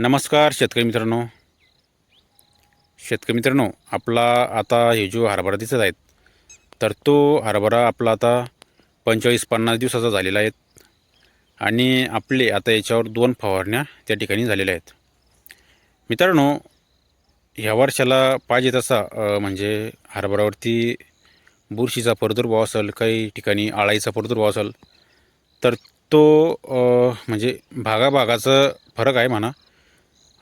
नमस्कार शेतकरी मित्रांनो. शेतकरी मित्रांनो आपला आता हे जो हरभरा दिसत आहेत तर तो हरभरा आपला आता पंचेचाळीस पन्नास दिवसाचा झालेला आहे. आणि आपले आता याच्यावर दोन फवारण्या त्या ठिकाणी झालेल्या आहेत. मित्रांनो ह्या वर्षाला पाहिजे तसा म्हणजे हरभरावरती बुरशीचा प्रादुर्भाव असेल काही ठिकाणी आळाईचा प्रादुर्भाव असेल तर तो म्हणजे भागाभागाचं फरक आहे म्हणा.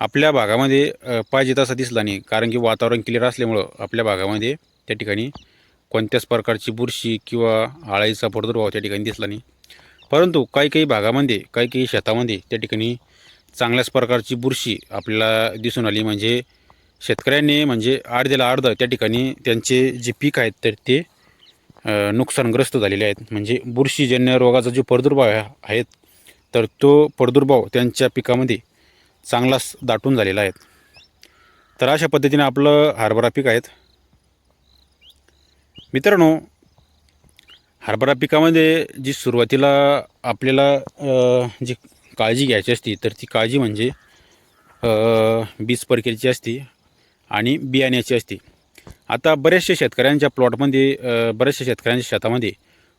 आपल्या भागामध्ये पाहिजे तसा दिसला नाही. कारण की वातावरण क्लिअर असल्यामुळं आपल्या भागामध्ये त्या ठिकाणी कोणत्याच प्रकारची बुरशी किंवा आळाईचा प्रादुर्भाव त्या ठिकाणी दिसला नाही. परंतु काही काही भागामध्ये काही काही शेतामध्ये त्या ठिकाणी चांगल्याच प्रकारची बुरशी आपल्याला दिसून आली. म्हणजे शेतकऱ्यांनी म्हणजे अर्ध्याला अर्ध त्या ठिकाणी त्यांचे जे पीक आहेत तर ते नुकसानग्रस्त झालेले आहेत. म्हणजे बुरशीजन्य रोगाचा जो प्रादुर्भाव आहे- आहेत तर तो प्रादुर्भाव त्यांच्या पिकामध्ये चांगलाच दाटून झालेला आहे. तर अशा पद्धतीने आपलं हरभरा पीक आहेत. मित्रांनो हरभरा पिकामध्ये जी सुरुवातीला आपल्याला जी काळजी घ्यायची असती तर ती काळजी म्हणजे बीज प्रक्रियेची असती आणि बियाण्याची असते. आता बऱ्याचशा शेतकऱ्यांच्या प्लॉटमध्ये बऱ्याचशा शेतकऱ्यांच्या शेतामध्ये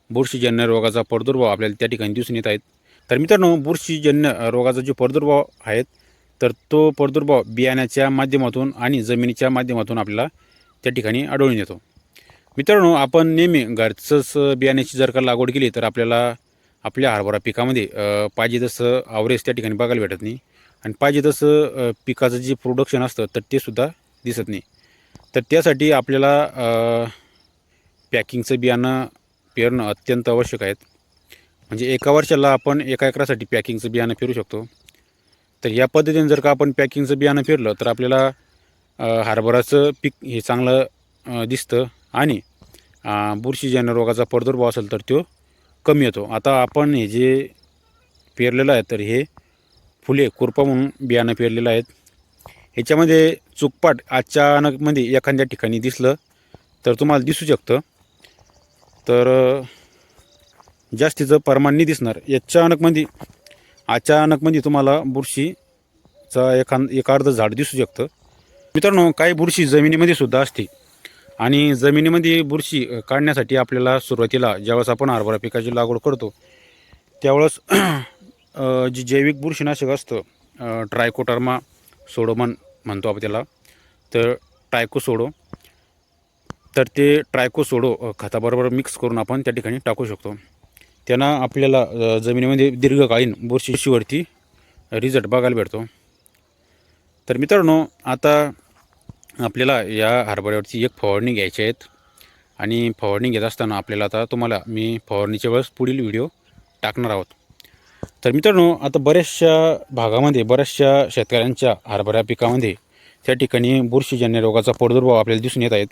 बुरशीजन्य रोगाचा प्रादुर्भाव आपल्याला त्या ठिकाणी दिसून येत आहेत. तर मित्रांनो बुरशीजन्य रोगाचा जो प्रादुर्भाव आहेत तर तो प्रादुर्भाव बियाण्याच्या माध्यमातून आणि जमिनीच्या माध्यमातून आपल्याला त्या ठिकाणी आढळून येतो. मित्रांनो आपण नेहमी घरचंच बियाण्याची जर का लागवड केली तर आपल्याला आपल्या हरभरा पिकामध्ये पाहिजे तसं आवरेज त्या ठिकाणी बघायला भेटत नाही. आणि पाहिजे तसं पिकाचं जे प्रोडक्शन असतं तर ते सुद्धा दिसत नाही. तर त्यासाठी आपल्याला पॅकिंगचं बियाणं पेरणं अत्यंत आवश्यक आहेत म्हणजे एका वर्षाला आपण एका एकरासाठी पॅकिंगचं बियाणं पेरू शकतो. तर या पद्धतीने जर का आपण पॅकिंगचं बियाणं पेरलं तर आपल्याला हरभराचं पीक हे चांगलं दिसतं आणि बुरशीजन्य रोगाचा प्रादुर्भाव असेल तर तो कमी येतो आता आपण हे जे पेरलेलं आहे तर हे फुले कुरपा म्हणून बियाणं पेरलेलं आहेत. ह्याच्यामध्ये चुकपाट अचानकमध्ये म्हणजे एखाद्या ठिकाणी दिसलं तर तुम्हाला दिसू शकतं. तर जास्तीचं प्रमाण नाही दिसणार. अचानकमध्ये म्हणजे अचानकमध्ये म्हणजे तुम्हाला बुरशीचा एखाद एक अर्ध झाड दिसू शकतं. मित्रांनो काही बुरशी जमिनीमध्ये सुद्धा असते. आणि जमिनीमध्ये बुरशी काढण्यासाठी आपल्याला सुरुवातीला ज्यावेळेस आपण हरभरा पिकाची लागवड करतो त्यावेळेस जे जी जैविक बुरशीनाशक असतं ट्रायकोटर्मा सोडोमन म्हणतो आपण त्याला तर ट्रायकोसोडो. तर ते ट्रायको सोडो खताबरोबर मिक्स करून आपण त्या ठिकाणी टाकू शकतो. त्यांना आपल्याला जमिनीमध्ये दीर्घकालीन बुरशीवरती रिझल्ट बघायला भेटतो. तर मित्रांनो आता आपल्याला या हरभऱ्यावरची एक फवारणी घ्यायची आहेत आणि फवारणी घेत असताना आपल्याला आता तुम्हाला मी फवारणीच्या वेळेस पुढील व्हिडिओ टाकणार आहोत. तर मित्रांनो आता बऱ्याचशा भागामध्ये बऱ्याचशा शेतकऱ्यांच्या हरभऱ्या पिकामध्ये त्या ठिकाणी बुरशीजन्य रोगाचा प्रादुर्भाव आपल्याला दिसून येत आहेत.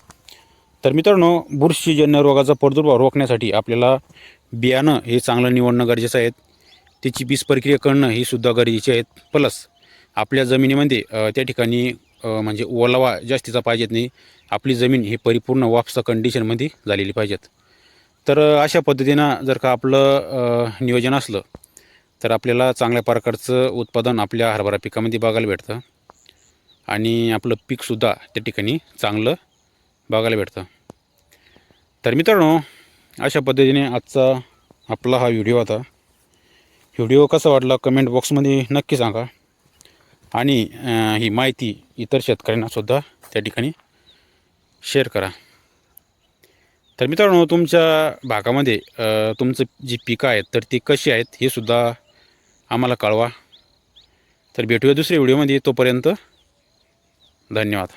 तर मित्रांनो बुरशीजन्य रोगाचा प्रादुर्भाव रोखण्यासाठी आपल्याला बियाणं हे चांगलं निवडणं गरजेचं आहे त्याची बीज प्रक्रिया करणं ही सुद्धा गरजेची आहेत. प्लस आपल्या जमिनीमध्ये त्या ठिकाणी म्हणजे ओलावा जास्तीचा पाहिजेत नाही. आपली जमीन ही परिपूर्ण वापसा कंडिशनमध्ये झालेली पाहिजेत. तर अशा पद्धतीनं जर का आपलं नियोजन असलं तर आपल्याला चांगल्या प्रकारचं उत्पादन आपल्या हरभरा पिकामध्ये बघायला भेटतं. आणि आपलं पीकसुद्धा त्या ठिकाणी चांगलं बघायला भेटतं. तर मित्रांनो अशा पद्धतीने आजचा आपला हा व्हिडिओ होता व्हिडिओ कसा वाटला कमेंट बॉक्समध्ये नक्की सांगा. आणि ही माहिती इतर शेतकऱ्यांनासुद्धा त्या ठिकाणी शेअर करा. तर मित्रांनो तुमच्या भागामध्ये तुमचं जी पिकं आहेत तर ती कशी आहेत हे सुद्धा आम्हाला कळवा. तर भेटूया दुसऱ्या व्हिडिओमध्ये तोपर्यंत धन्यवाद.